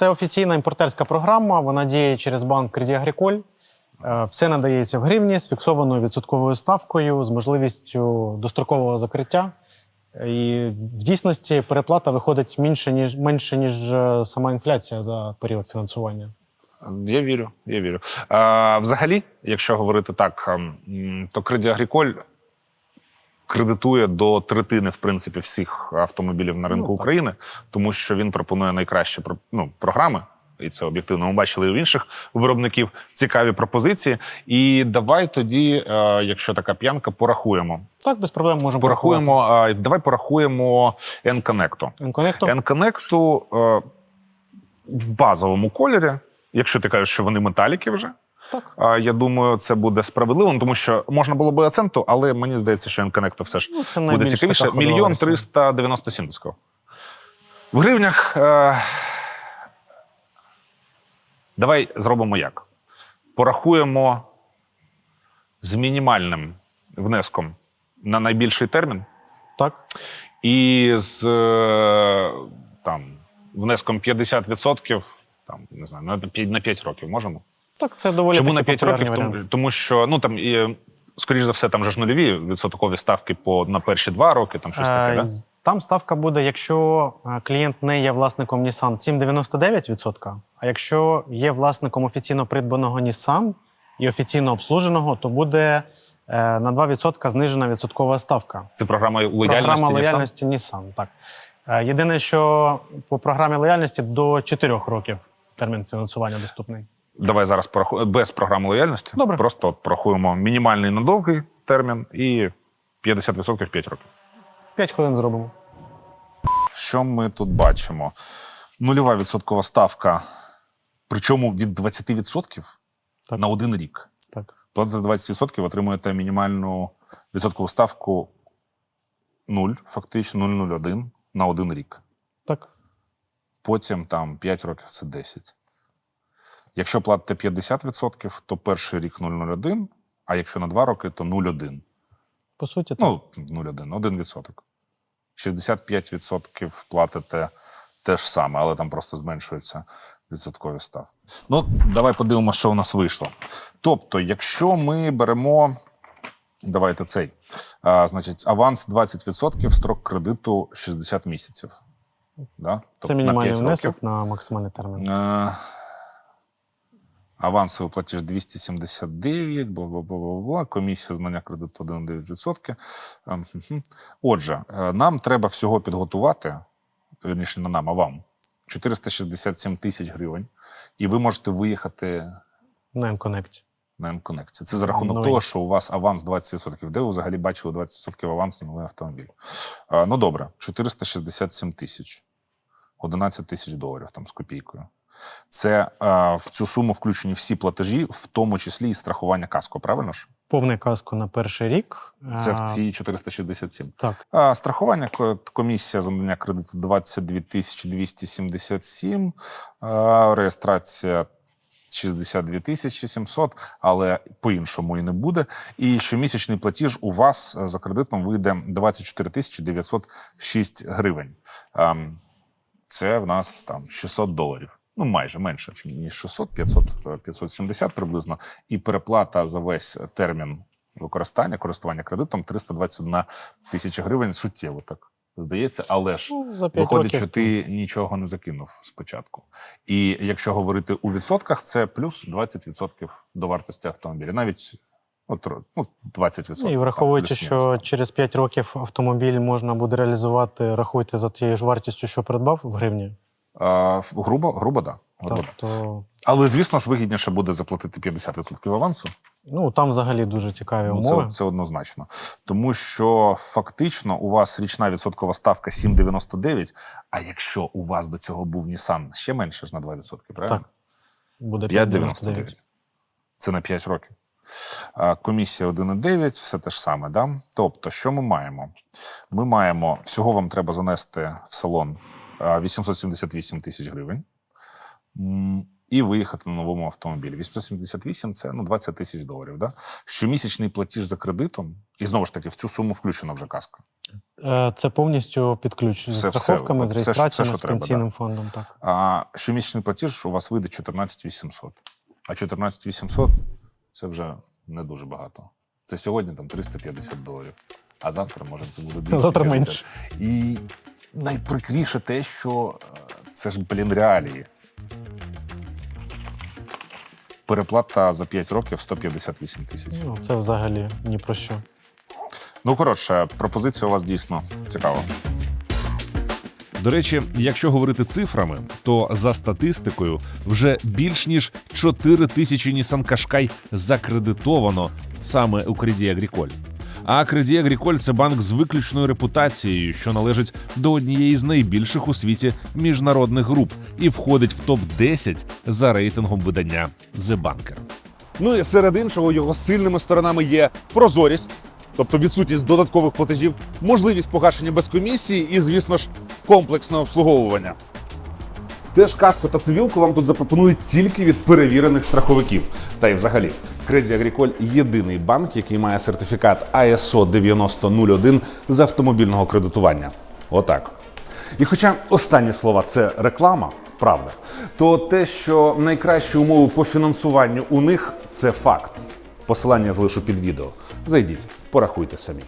це офіційна імпортерська програма. Вона діє через банк Agricole. Е, Все надається в гривні з фіксованою відсотковою ставкою, з можливістю дострокового закриття. І в дійсності переплата виходить менше, ніж, менше, ніж е, сама інфляція за період фінансування. Я вірю, я вірю. А, взагалі, якщо говорити так, то Credit Agricole кредитує до третини, в принципі, всіх автомобілів на ринку Ну. України, тому що він пропонує найкращі ну, програми. І це об'єктивно. Ми бачили і у інших виробників цікаві пропозиції. І давай тоді, е, якщо така п'янка, порахуємо. Так, без проблем можемо Порахуємо. е, давай порахуємо N-Connect. N-Connect е, в базовому кольорі, якщо ти кажеш, що вони металіки вже. Так. Я думаю, це буде справедливо, тому що можна було би Аценту, але мені здається, що N-Connect все ж Ну, це буде цікавіше. Мільйон триста дев'яносто сім. В гривнях. Е... Давай зробимо як. Порахуємо з мінімальним внеском на найбільший термін Так. і з е, там, внеском 50%, там, не знаю, на 5 років можемо. Так, це доволі Чому на 5 років? Тому, тому що ну там і, скоріш за все, там же ж нульові відсоткові ставки по на перші два роки, там щось таке. Е, Да? Там ставка буде, якщо е, клієнт не є власником Nissan, 7,99%. А якщо є власником офіційно придбаного Nissan і офіційно обслуженого, то буде е, на 2% знижена відсоткова ставка. Це програма лояльності. Програма Nissan? лояльності Nissan. Так. Е, Єдине, що по програмі лояльності до 4 років термін фінансування доступний. Давай зараз порахуємо без програми лояльності. Добре. Просто от порахуємо мінімальний на довгий термін і 50% 5 років. 5 хвилин зробимо. Що ми тут бачимо? Нульова відсоткова ставка, причому від 20% Так. на один рік. Так. Платите 20%, отримуєте мінімальну відсоткову ставку 0, фактично 0,01 на один рік. Так. Потім там 5 років це 10. Якщо платите 50%, то перший рік 0,01, а якщо на 2 роки, то 0,1. По суті, так. Ну, 0,1, 1%. 65% платите те ж саме, але там просто зменшуються відсоткові ставки. Ну, давай подивимося, що у нас вийшло. Тобто, якщо ми беремо. Давайте цей. А, значить, аванс 20%, строк кредиту 60 місяців. Да? Тобто Це мінімальний 5 внесок на максимальний термін. Е, Авансовий платіж 279, бла бла бла бла бла. Комісія знання кредиту 1,9%. Ем. Отже, е, нам треба всього підготувати, вірніше, не нам, а вам. 467 тисяч гривень, і ви можете виїхати На М-Connect. на М-Connect. Це за рахунок Новий. того, що у вас аванс 20%. Де ви взагалі бачили 20% аванс на новий автомобіль? Ну добре, 467 тисяч. 11 тисяч доларів там з копійкою. Це а, в цю суму включені всі платежі, в тому числі і страхування каско, правильно ж? Повне каско на перший рік. Це в ці 467. Так. А, страхування ко- комісія за надання кредиту 22 тисячі 277, а, реєстрація 62 тисячі 700, але по-іншому і не буде. І щомісячний платіж у вас е, за кредитом вийде 24 тисячі 906 гривень. Це в нас там 600 доларів. Ну, майже менше, ніж 600, 500, е, 570 приблизно. І переплата за весь термін використання, користування кредитом 321 тисяча гривень суттєво так здається, але ж Ну, за 5 виходить, років. що ти нічого не закинув спочатку. І якщо говорити у відсотках, це плюс 20% до вартості автомобіля. Навіть от, ну, 20%. І там, враховуючи, плюс-мінус, що через 5 років автомобіль можна буде реалізувати, рахуйте за тією ж вартістю, що придбав в гривні. А, грубо, грубо, да. грубо, да. Тобто, Але звісно ж вигідніше буде заплатити 50% авансу. ну там взагалі дуже цікаві Ну, умови. це, це однозначно. Тому що фактично у вас річна відсоткова ставка 7,99, а якщо у вас до цього був Nissan ще менше ж на 2%, правильно? Так. Буде 5,99. 5,99. Це на 5 років. Комісія 1,9, все те ж саме. Да? Тобто, що ми маємо? Ми маємо, всього вам треба занести в салон 878 тисяч гривень і виїхати на новому автомобілі. 878 це ну, 20 тисяч доларів. Да? Щомісячний платіж за кредитом, і знову ж таки, в цю суму включена вже каска. Е, Це повністю під ключ з все, страховками, з все, що- реєстраціями, з пенсійним фондом. Так. А щомісячний платіж у вас вийде 14 800. А 14 800 – це вже не дуже багато. Це сьогодні там 350 доларів. А завтра, може, це буде 250. Завтра менше. І найприкріше те, що е, це ж, блін, реалії. Переплата за 5 років 158 тисяч. Ну, це взагалі ні про що. Ну, коротше, пропозиція у вас дійсно цікава. До речі, якщо говорити цифрами, то за статистикою вже більш ніж 4 тисячі Nissan Qashqai закредитовано саме у Credit Agricole. А Credit Agricole – це банк з виключною репутацією, що належить до однієї з найбільших у світі міжнародних груп і входить в топ 10 за рейтингом видання The Banker. Ну і серед іншого його сильними сторонами є прозорість, тобто відсутність додаткових платежів, можливість погашення без комісії і, звісно ж, комплексне обслуговування. Теж каску та цивілку вам тут запропонують тільки від перевірених страховиків. Та й взагалі, Credit Agricole – єдиний банк, який має сертифікат ISO 9001 з автомобільного кредитування. Отак. І хоча останні слова це реклама, правда, то те, що найкращі умови по фінансуванню у них це факт. Посилання залишу під відео. Зайдіть, порахуйте самі.